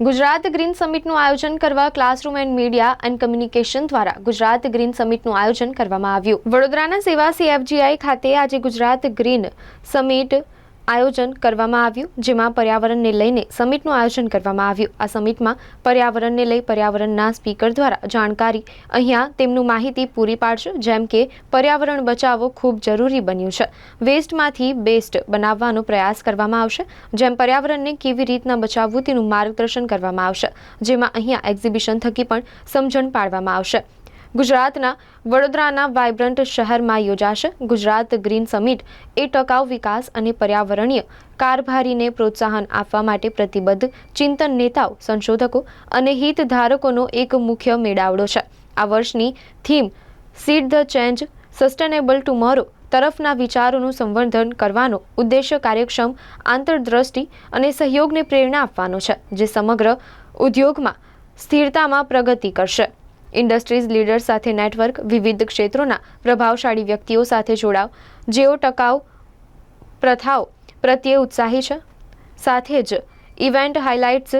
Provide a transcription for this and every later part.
Gujarat green સમિટનું આયોજન કરવા classroom and media and communication દ્વારા ગુજરાત ગ્રીન સમિટનું આયોજન કરવામાં આવ્યું. વડોદરાના સેવા સીએફજીઆઈ ખાતે આજે ગુજરાત ગ્રીન સમિટ આયોજન કરવામાં આવ્યું, જેમાં પર્યાવરણને લઈને સમિટનું આયોજન કરવામાં આવ્યું. આ સમિટમાં પર્યાવરણને લઈ પર્યાવરણના સ્પીકર દ્વારા જાણકારી અહીંયા તેમનું માહિતી પૂરી પાડશે, જેમ કે પર્યાવરણ બચાવવો ખૂબ જરૂરી બન્યું છે. વેસ્ટમાંથી બેસ્ટ બનાવવાનો પ્રયાસ કરવામાં આવશે, જેમ પર્યાવરણને કેવી રીતના બચાવવું તેનું માર્ગદર્શન કરવામાં આવશે, જેમાં અહીંયા એક્ઝિબિશન થકી પણ સમજણ પાડવામાં આવશે. ગુજરાતના વડોદરાના વાઇબ્રન્ટ શહેરમાં યોજાશે ગુજરાત ગ્રીન સમિટ. એ ટકાઉ વિકાસ અને પર્યાવરણીય કારભારીને પ્રોત્સાહન આપવા માટે પ્રતિબદ્ધ ચિંતન નેતાઓ, સંશોધકો અને હિતધારકોનો એક મુખ્ય મેળાવડો છે. આ વર્ષની theme seed the change sustainable tomorrow તરફના વિચારોનું સંવર્ધન કરવાનો ઉદ્દેશ્ય કાર્યક્ષમ, આંતરદ્રષ્ટિ અને સહયોગને પ્રેરણા આપવાનો છે, જે સમગ્ર ઉદ્યોગમાં સ્થિરતામાં પ્રગતિ કરશે. ઇન્ડસ્ટ્રીઝ લીડર સાથે નેટવર્ક, વિવિધ ક્ષેત્રોના પ્રભાવશાળી વ્યક્તિઓ સાથે જોડાવ, જેઓ ટકાઉ પ્રથાઓ પ્રત્યે ઉત્સાહી છે. સાથે જ ઇવેન્ટ હાઇલાઇટ્સ,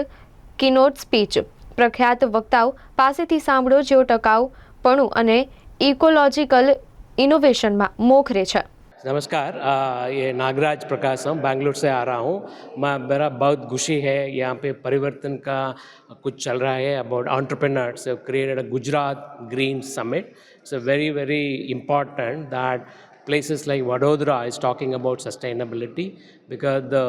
કિનોટ સ્પીચ, પ્રખ્યાત વક્તાઓ પાસેથી સાંભળો જેઓ ટકાઉપણું અને ઇકોલોજીકલ ઇનોવેશનમાં મોખરે છે. नमस्कार आ, ये नागराज प्रकाशम बैंगलोर से आ रहा हूँ मैं मेरा बहुत खुशी है यहाँ पे परिवर्तन का कुछ चल रहा है about entrepreneurs have created a Gujarat Green Summit. It's a very very important that places like Vadodara is talking about sustainability because the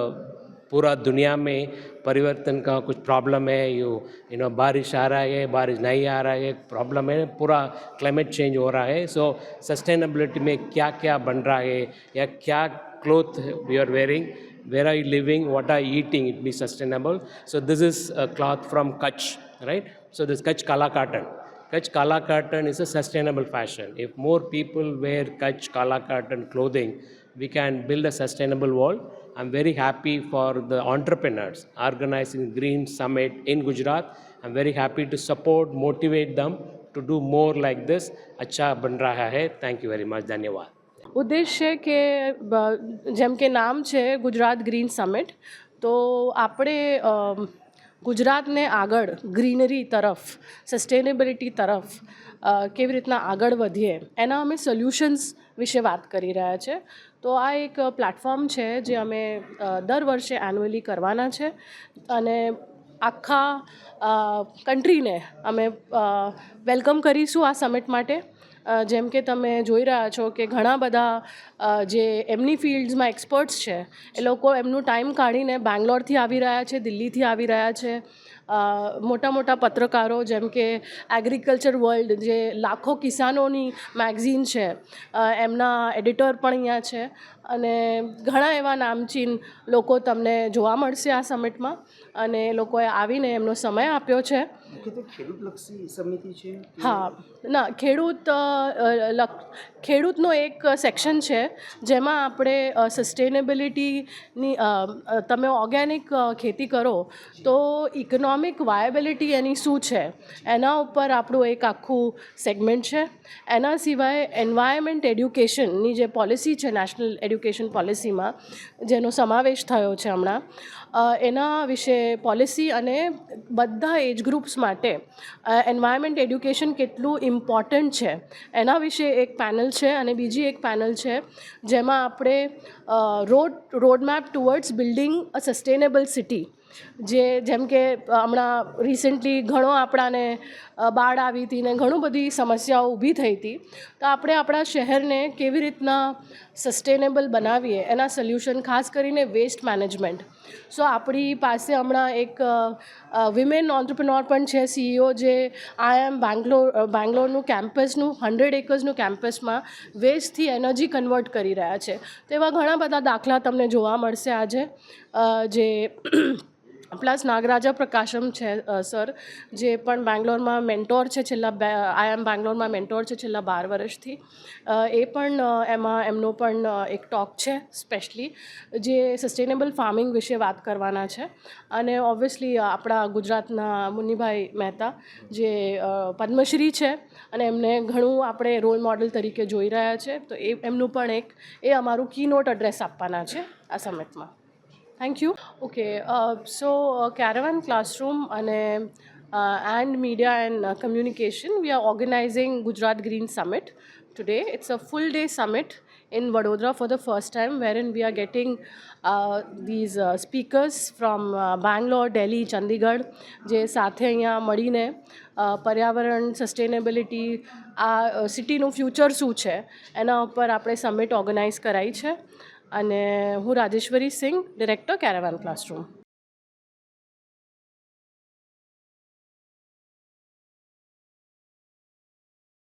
पूरा दुनिया में परिवर्तन का कुछ प्रॉब्लम है यू यू नो बारिश आ रहा है बारिश नहीं आ रहा है प्रॉब्लम है पूरा क्लाइमेट चेंज हो रहा है सो सस्टेनेबिलिटी में क्या क्या बन रहा है या क्या cloth we are wearing where are you living what are you eating it be sustainable so this is a cloth from kutch right so this kutch kala cotton kutch kala cotton is a sustainable fashion if more people wear kutch kala cotton clothing we can build a sustainable world i'm very happy for the entrepreneurs organizing green summit in gujarat i'm very happy to support motivate them to do more like this acha ban raha hai thank you very much dhanyawad ઉદ્દેશ્ય કે જેમ કે નામ છે Gujarat green summit તો આપણે ગુજરાતને આગળ ગ્રીનરી તરફ સસ્ટેનેબિલિટી તરફ કેવી રીતના આગળ વધીએ, એના અમે સોલ્યુશન્સ વિશે વાત કરી રહ્યા છે. તો આ એક પ્લેટફોર્મ છે જે અમે દર વર્ષે એન્યુઅલી કરવાના છે અને આખા કન્ટ્રીને અમે વેલકમ કરીશું આ સમિટ માટે. જેમ કે તમે જોઈ રહ્યા છો કે ઘણા બધા જે એમની ફિલ્ડ્સમાં એક્સપર્ટ્સ છે, એ લોકો એમનું ટાઈમ કાઢીને બેંગ્લોરથી આવી રહ્યા છે, દિલ્હીથી આવી રહ્યા છે. મોટા મોટા પત્રકારો જેમ કે એગ્રીકલ્ચર વર્લ્ડ જે લાખો કિસાનોની મેગઝીન છે એમના એડિટર પણ અહીંયા છે. અને ઘણા એવા નામચીન લોકો તમને જોવા મળશે આ સમિટમાં અને એ લોકોએ આવીને એમનો સમય આપ્યો છે. ખેડૂતલક્ષી સમિતિ છે હા. ના ખેડૂત ખેડૂતનો એક સેક્શન છે જેમાં આપણે સસ્ટેનેબિલિટીની તમે ઓર્ગેનિક ખેતી કરો તો ઇકોનોમિક વાયબિલિટી એની શું છે? એના ઉપર આપણું એક આખું સેગમેન્ટ છે. એના સિવાય એન્વાયરમેન્ટ એડ્યુકેશનની જે પોલિસી છે નેશનલ એડ્યુકેશન પોલિસીમાં જેનો સમાવેશ થયો છે હમણાં એના વિશે પોલિસી અને બધા એજ ગ્રુપ્સ માટે એન્વાયરમેન્ટ એડ્યુકેશન કેટલું ઇમ્પોર્ટન્ટ છે. એના વિશે એક પેનલ છે અને બીજી એક પેનલ છે, જેમાં આપણે road roadmap towards building a sustainable city જે જેમ કે હમણાં રિસેન્ટલી ઘણો આપણાને બાળ આવી હતી ને ઘણું બધી સમસ્યાઓ ઊભી થઈ હતી. તો આપણે આપણા શહેરને કેવી રીતના સસ્ટેનેબલ બનાવીએ? એના સોલ્યુશન ખાસ કરીને વેસ્ટ મેનેજમેન્ટ સો આપણી પાસે હમણાં એક વિમેન ઓન્ટરપ્રિનોર પણ છે સીઈઓ જે આઈ એમ બેંગ્લોર બેંગ્લોરનું કેમ્પસનું હંડ્રેડ એકર્સનું કેમ્પસમાં વેસ્ટથી એનર્જી કન્વર્ટ કરી રહ્યા છે. તો એવા ઘણા બધા દાખલા તમને જોવા મળશે આજે. જે પ્લસ નાગરાજા પ્રકાશમ છે સર, જે પણ બેંગ્લોરમાં મેન્ટોર છે છેલ્લા બે આઈ એમ બેંગ્લોરમાં મેન્ટોર છે છેલ્લા બાર વર્ષથી એ પણ એમાં એમનો પણ એક ટોક છે સ્પેશલી જે સસ્ટેનેબલ ફાર્મિંગ વિશે વાત કરવાના છે. અને ઓબ્વિયસલી આપણા ગુજરાતના મુનિભાઈ મહેતા, જે પદ્મશ્રી છે અને એમને ઘણું આપણે રોલ મોડલ તરીકે જોઈ રહ્યા છે, તો એ, એમનું પણ એક, એ અમારું કી નોટ એડ્રેસ આપવાના છે આ સમિટમાં thank you okay so caravan classroom અને and media and communication we are organising Gujarat green summit today it's a full day summit for the first time, wherein we are getting uh, these uh, speakers from uh, Bangalore, Delhi, Chandigarh, જે સાથે અહીંયા મળીને પર્યાવરણ sustainability આ સિટીનું future શું છે એના ઉપર આપણે સમિટ ઓર્ગેનાઇઝ કરાઈ છે અને હું Rajeshwari Singh director caravan classroom